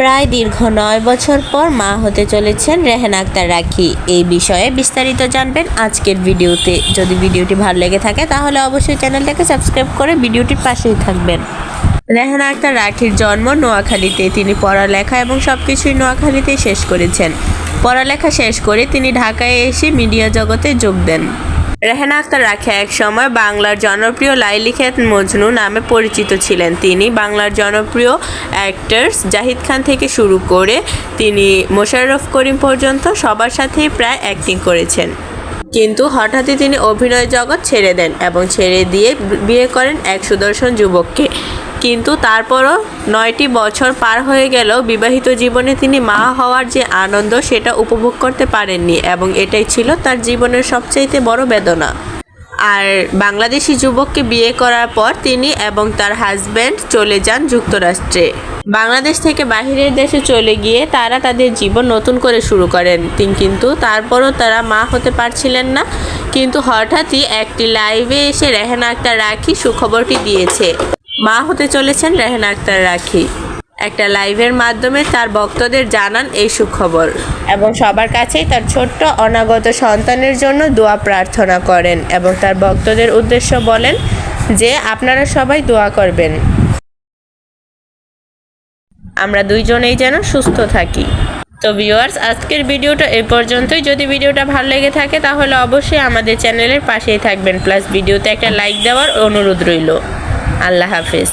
প্রায় দীর্ঘ নয় বছর পর মা হতে চলেছেন রেহেন আক্তার রাখি। এই বিষয়ে বিস্তারিত জানবেন আজকের ভিডিওতে। যদি ভিডিওটি ভালো লেগে থাকে, তাহলে অবশ্যই চ্যানেলটাকে সাবস্ক্রাইব করে ভিডিওটির পাশেই থাকবেন। রেহানা আক্তার রাখির জন্ম নোয়াখালীতে। তিনি পড়ালেখা এবং সব কিছুই নোয়াখালীতেই শেষ করেছেন। পড়ালেখা শেষ করে তিনি ঢাকায় এসে মিডিয়া জগতে যোগ দেন। রেহানা আক্তার রাখে এক সময় বাংলার জনপ্রিয় লাইলি খেত মজনু নামে পরিচিত ছিলেন। তিনি বাংলার জনপ্রিয় অ্যাক্টার্স জাহিদ খান থেকে শুরু করে তিনি মোশাররফ করিম পর্যন্ত সবার সাথেই প্রায় অ্যাক্টিং করেছেন। কিন্তু হঠাৎই তিনি অভিনয় জগৎ ছেড়ে দেন এবং ছেড়ে দিয়ে বিয়ে করেন এক সুদর্শন যুবককে। কিন্তু তারপরও নয়টি বছর পার হয়ে গেলেও বিবাহিত জীবনে তিনি মা হওয়ার যে আনন্দ, সেটা উপভোগ করতে পারেননি এবং এটাই ছিল তার জীবনের সবচাইতে বড় বেদনা। আর বাংলাদেশি যুবককে বিয়ে করার পর তিনি এবং তার হাজব্যান্ড চলে যান যুক্তরাষ্ট্রে। বাংলাদেশ থেকে বাহিরের দেশে চলে গিয়ে তারা তাদের জীবন নতুন করে শুরু করেন। তিনি কিন্তু তারপরও তারা মা হতে পারছিলেন না, কিন্তু হঠাৎই একটি লাইভে এসে রেহেনা আক্তার রাখি সুখবরটি দিয়েছে। মা হতে চলেছেন রেহেনা আক্তার রাখি। একটা লাইভের মাধ্যমে তার ভক্তদের জানান এই সুখবর। এবং সবার কাছেই তার ছোট্ট অনাগত সন্তানের জন্য দোয়া প্রার্থনা করেন এবং তার ভক্তদের উদ্দেশ্য বলেন যে আপনারা সবাই দোয়া করবেন। আমরা দুইজনেই যেন সুস্থ থাকি। তো ভিউয়ার্স, আজকের ভিডিওটা এই পর্যন্তই। যদি ভিডিওটা ভালো লেগে থাকে, তাহলে অবশ্যই আমাদের চ্যানেলের পাশেই থাকবেন। প্লাস ভিডিওতে একটা লাইক দেওয়ার অনুরোধ রইল। আল্লাহ হাফেজ।